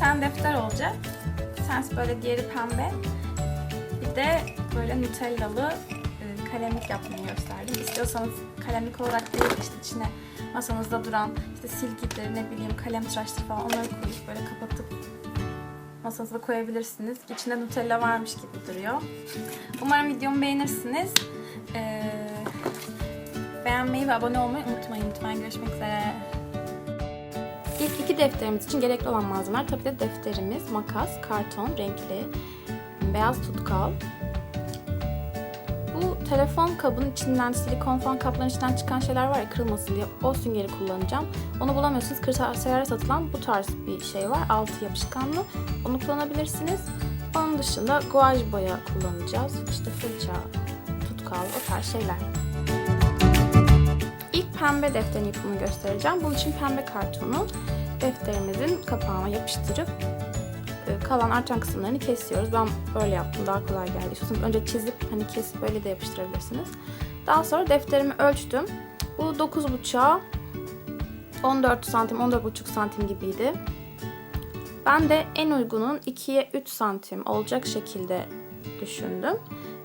tanesi böyle, diğeri pembe. Bir de böyle Nutellalı e, kalemlik yapmayı gösterdim. İstiyorsanız kalemlik olarak değil işte içine masanızda duran işte silgidir, ne bileyim kalem tıraştır falan onları koyup böyle kapatıp masanıza koyabilirsiniz. İçinde Nutella varmış gibi duruyor. Umarım videomu beğenirsiniz. Ee, beğenmeyi ve abone olmayı unutmayın lütfen. Görüşmek üzere. İlk iki defterimiz için gerekli olan malzemeler tabii de defterimiz, makas, karton, renkli, beyaz tutkal. Bu telefon kabının içinden, silikon falan kapların içinden çıkan şeyler var ya kırılmasın diye o süngeri kullanacağım. Onu bulamıyorsunuz. Kırtasiyelerde satılan bu tarz bir şey var. Altı yapışkanlı. Onu kullanabilirsiniz. Onun dışında guaj boya kullanacağız. İşte fırça, tutkal, o tarz şeyler. Pembe defterin yapımını göstereceğim. Bunun için pembe kartonu defterimizin kapağına yapıştırıp e, kalan artan kısımlarını kesiyoruz. Ben böyle yaptım. Daha kolay geldi. İstiyorsanız önce çizip hani kesip böyle de yapıştırabilirsiniz. Daha sonra defterimi ölçtüm. Bu 9.5'a 14 santim, 14.5 santim gibiydi. Ben de en uygunun 2'ye 3 santim olacak şekilde düşündüm.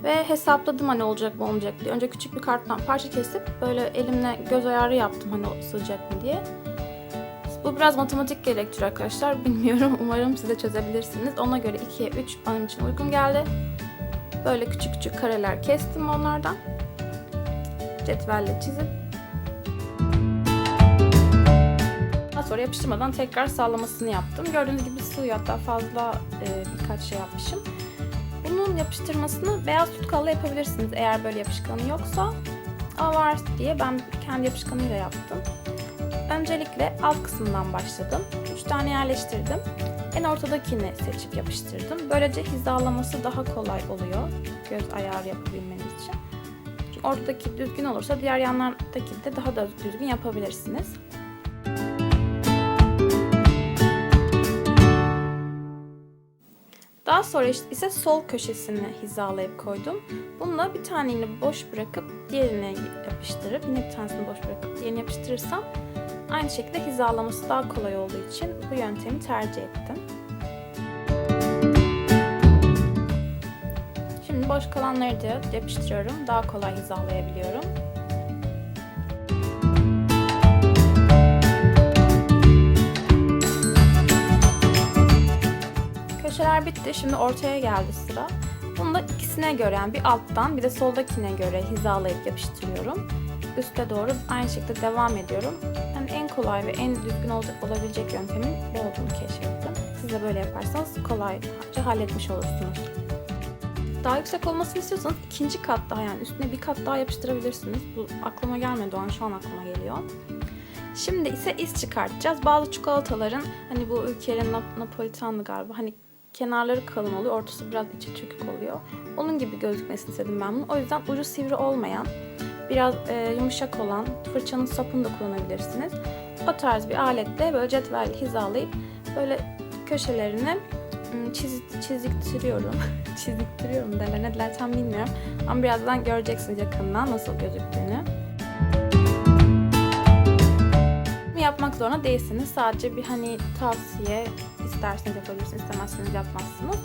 Ve hesapladım hani olacak mı olmayacak diye. Önce küçük bir karttan parça kesip böyle elimle göz ayarı yaptım hani sığacak mı diye. Bu biraz matematik gerektiriyor arkadaşlar. Bilmiyorum. Umarım siz de çözebilirsiniz. Ona göre 2'ye 3 benim için uygun geldi. Böyle küçük küçük kareler kestim onlardan. Cetvelle çizip. Daha sonra yapıştırmadan tekrar sağlamasını yaptım. Gördüğünüz gibi sığıyor. Hatta fazla e, birkaç şey yapmışım. Bunun yapıştırmasını beyaz tutkalla yapabilirsiniz eğer böyle yapışkanı yoksa. Ama var diye ben kendi yapışkanıyla yaptım. Öncelikle alt kısımdan başladım. 3 tane yerleştirdim. En ortadakini seçip yapıştırdım. Böylece hizalaması daha kolay oluyor. Göz ayarı yapabilmeniz için. Çünkü ortadaki düzgün olursa diğer yanlardaki de daha da düzgün yapabilirsiniz. Daha sonra ise sol köşesini hizalayıp koydum. Bununla bir tanesini boş bırakıp diğerini yapıştırıp yine bir tanesini boş bırakıp diğerini yapıştırırsam aynı şekilde hizalaması daha kolay olduğu için bu yöntemi tercih ettim. Şimdi boş kalanları da yapıştırıyorum. Daha kolay hizalayabiliyorum. Köşeler bitti. Şimdi ortaya geldi sıra. Bunu da ikisine göre yani bir alttan bir de soldakine göre hizalayıp yapıştırıyorum. Üste doğru aynı şekilde devam ediyorum. Yani en kolay ve en düzgün olacak olabilecek yöntemin bu olduğunu keşfettim. Siz de böyle yaparsanız kolayca halletmiş olursunuz. Daha yüksek olmasını istiyorsanız ikinci kat daha yani üstüne bir kat daha yapıştırabilirsiniz. Bu aklıma gelmedi o an şu an aklıma geliyor. Şimdi ise iz çıkartacağız. Bazı çikolataların hani bu ülkelerin Nap- Napolitanlı galiba hani kenarları kalın oluyor, ortası biraz içi çökük oluyor. Onun gibi gözükmesini istedim ben bunu. O yüzden ucu sivri olmayan, biraz e, yumuşak olan fırçanın sapını da kullanabilirsiniz. O tarz bir aletle böyle cetvelle hizalayıp böyle köşelerini çiz, çiziktiriyorum. çiziktiriyorum derler ne derler tam bilmiyorum. Ama birazdan göreceksiniz yakından nasıl gözüktüğünü. yapmak zorunda değilsiniz. Sadece bir hani tavsiye isterseniz yapabilirsiniz, istemezseniz yapmazsınız.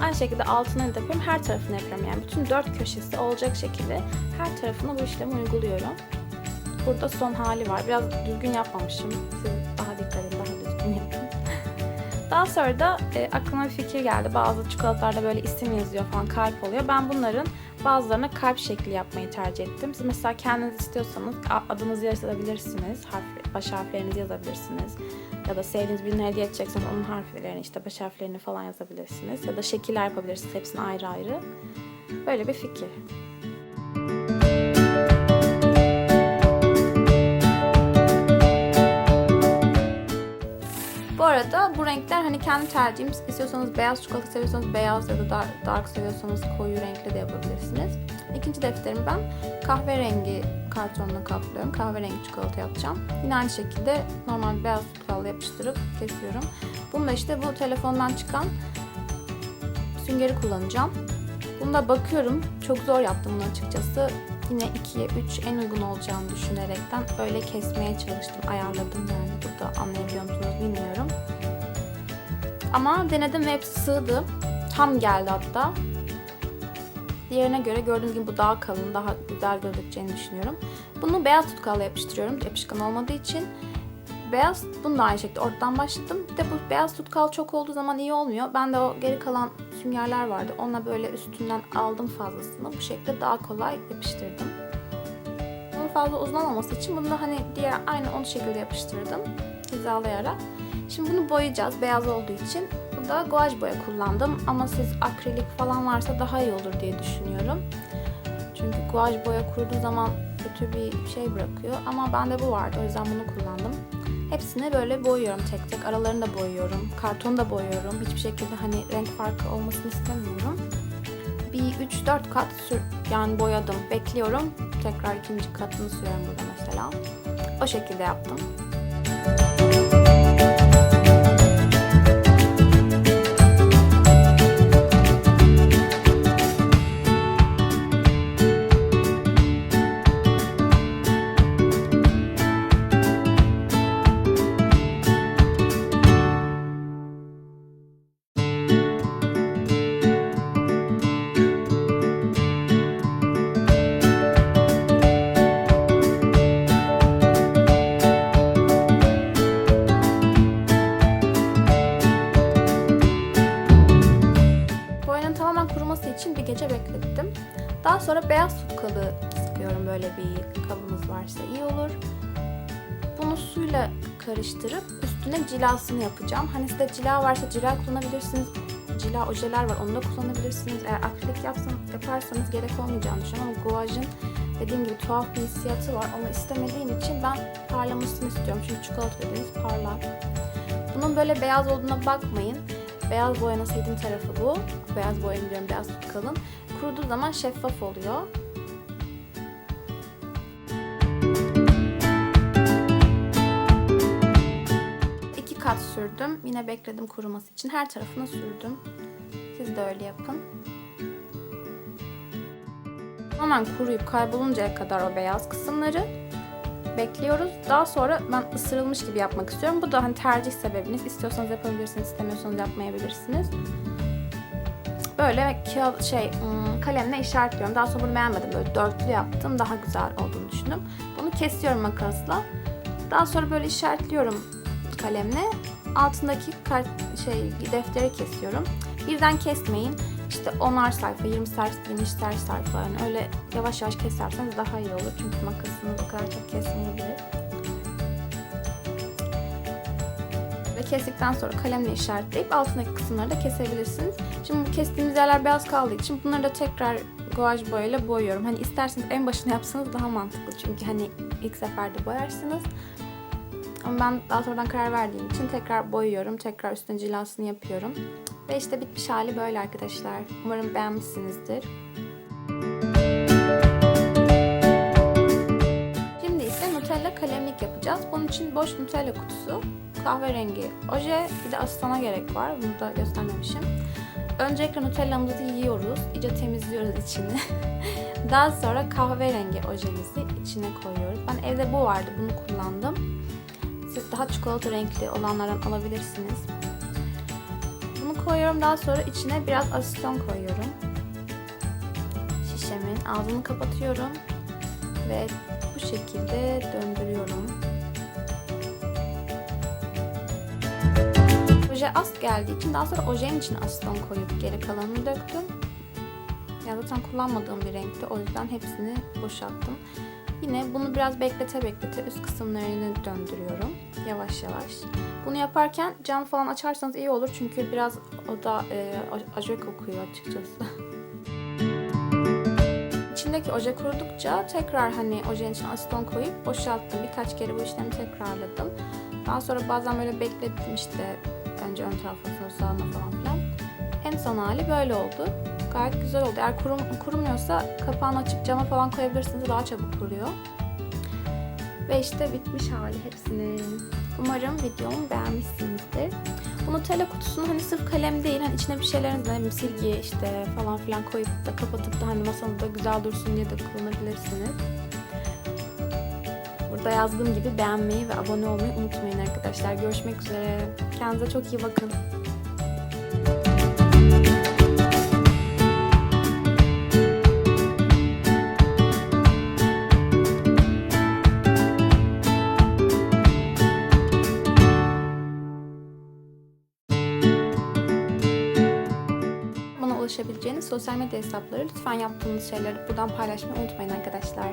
Aynı şekilde altına da yapıyorum, her tarafını yapıyorum. Yani bütün dört köşesi olacak şekilde her tarafına bu işlemi uyguluyorum. Burada son hali var. Biraz düzgün yapmamışım. Siz daha dikkat edin, daha düzgün yapın. Daha sonra da e, aklıma bir fikir geldi. Bazı çikolatalarda böyle isim yazıyor falan, kalp oluyor. Ben bunların bazılarına kalp şekli yapmayı tercih ettim. Siz mesela kendiniz istiyorsanız adınızı yazabilirsiniz. Harf, baş harflerinizi yazabilirsiniz. Ya da sevdiğiniz birine hediye edecekseniz onun harflerini, işte baş harflerini falan yazabilirsiniz. Ya da şekiller yapabilirsiniz hepsini ayrı ayrı. Böyle bir fikir. Arada bu renkler hani kendi tercihim. İstiyorsanız beyaz çikolata seviyorsanız beyaz ya da dark, dark seviyorsanız koyu renkli de yapabilirsiniz. İkinci defterimi ben kahverengi kartonla kaplıyorum. Kahverengi çikolata yapacağım. Yine aynı şekilde normal beyaz tutkalla yapıştırıp kesiyorum. Bunu da işte bu telefondan çıkan süngeri kullanacağım. Bunda bakıyorum. Çok zor yaptım bunu açıkçası. Yine 2'ye 3 en uygun olacağını düşünerekten öyle kesmeye çalıştım. Ayarladım yani. Burada anlayabiliyor musunuz bilmiyorum. Ama denedim ve hepsi sığdı. tam geldi hatta. Diğerine göre gördüğünüz gibi bu daha kalın, daha güzel gözükeceğini düşünüyorum. Bunu beyaz tutkalla yapıştırıyorum yapışkan olmadığı için. Beyaz, bunu da aynı şekilde ortadan başladım. Bir de bu beyaz tutkal çok olduğu zaman iyi olmuyor. Ben de o geri kalan süngerler vardı. Onunla böyle üstünden aldım fazlasını. Bu şekilde daha kolay yapıştırdım. Bunun fazla uzun olmaması için bunu da hani diğer aynı onu şekilde yapıştırdım. Hizalayarak. Şimdi bunu boyayacağız beyaz olduğu için. Bu da guaj boya kullandım ama siz akrilik falan varsa daha iyi olur diye düşünüyorum. Çünkü guaj boya kuruduğu zaman kötü bir şey bırakıyor ama bende bu vardı o yüzden bunu kullandım. Hepsini böyle boyuyorum tek tek. Aralarını da boyuyorum. Kartonu da boyuyorum. Hiçbir şekilde hani renk farkı olmasını istemiyorum. Bir 3-4 kat sür yani boyadım. Bekliyorum. Tekrar ikinci katını sürüyorum burada mesela. O şekilde yaptım. Beklettim. Daha sonra beyaz tutkalı sıkıyorum böyle bir kabımız varsa iyi olur. Bunu suyla karıştırıp üstüne cilasını yapacağım. Hani sizde cila varsa cila kullanabilirsiniz. Cila ojeler var onu da kullanabilirsiniz. Eğer akrilik yapsan, yaparsanız gerek olmayacağını düşünüyorum ama guajın dediğim gibi tuhaf bir hissiyatı var. Onu istemediğim için ben parlamasını istiyorum. Çünkü çikolata dediğiniz parlar. Bunun böyle beyaz olduğuna bakmayın. Beyaz boyanın sevdiğim tarafı bu. Beyaz boyanın diyorum beyaz tutkalın. Kuruduğu zaman şeffaf oluyor. İki kat sürdüm. Yine bekledim kuruması için. Her tarafına sürdüm. Siz de öyle yapın. Hemen kuruyup kayboluncaya kadar o beyaz kısımları bekliyoruz. Daha sonra ben ısırılmış gibi yapmak istiyorum. Bu da hani tercih sebebiniz. İstiyorsanız yapabilirsiniz, istemiyorsanız yapmayabilirsiniz. Böyle şey ım, kalemle işaretliyorum. Daha sonra bunu beğenmedim. Böyle dörtlü yaptım. Daha güzel olduğunu düşündüm. Bunu kesiyorum makasla. Daha sonra böyle işaretliyorum kalemle. Altındaki kart, şey defteri kesiyorum. Birden kesmeyin. İşte 10'ar sayfa, 20 sayfa, 20 sayfa yani öyle yavaş yavaş keserseniz daha iyi olur. Çünkü makasınız o kadar çok kesmeyebilir. Ve kestikten sonra kalemle işaretleyip altındaki kısımları da kesebilirsiniz. Şimdi kestiğimiz yerler beyaz kaldığı için bunları da tekrar guaj boyayla boyuyorum. Hani isterseniz en başına yapsanız daha mantıklı. Çünkü hani ilk seferde boyarsınız. Ama ben daha sonradan karar verdiğim için tekrar boyuyorum. Tekrar üstüne cilasını yapıyorum. Ve işte bitmiş hali böyle arkadaşlar. Umarım beğenmişsinizdir. Şimdi ise Nutella kalemlik yapacağız. Bunun için boş Nutella kutusu, kahverengi oje, bir de asitana gerek var. Bunu da göstermemişim. Öncelikle Nutella'mızı yiyoruz. iyice temizliyoruz içini. Daha sonra kahverengi ojemizi içine koyuyoruz. Ben evde bu vardı. Bunu kullandım. Siz daha çikolata renkli olanlardan alabilirsiniz. Bunu koyuyorum. Daha sonra içine biraz asiton koyuyorum. Şişemin ağzını kapatıyorum. Ve bu şekilde döndürüyorum. Oje az geldiği için daha sonra ojenin içine asiton koyup geri kalanını döktüm. Ya zaten kullanmadığım bir renkti. O yüzden hepsini boşalttım. Yine bunu biraz beklete beklete üst kısımlarını döndürüyorum. Yavaş yavaş. Bunu yaparken cam falan açarsanız iyi olur. Çünkü biraz o da e, aje kokuyor açıkçası. İçindeki oje kurudukça tekrar hani ojenin içine asiton koyup boşalttım. Birkaç kere bu işlemi tekrarladım. Daha sonra bazen böyle beklettim işte önce ön tarafa sonra sağına falan filan. En son hali böyle oldu. Gayet güzel oldu. Eğer kurum, kurumuyorsa kapağını açıp cama falan koyabilirsiniz. Daha çabuk kuruyor. Ve işte bitmiş hali hepsinin. Umarım videomu beğenmişsinizdir. Bu Nutella kutusunu hani sırf kalem değil, hani içine bir şeyleriniz, ne bileyim silgi işte falan filan koyup da kapatıp da hani masanızda güzel dursun diye de kullanabilirsiniz. Burada yazdığım gibi beğenmeyi ve abone olmayı unutmayın arkadaşlar. Görüşmek üzere. Kendinize çok iyi bakın. ulaşabileceğiniz sosyal medya hesapları lütfen yaptığınız şeyleri buradan paylaşmayı unutmayın arkadaşlar.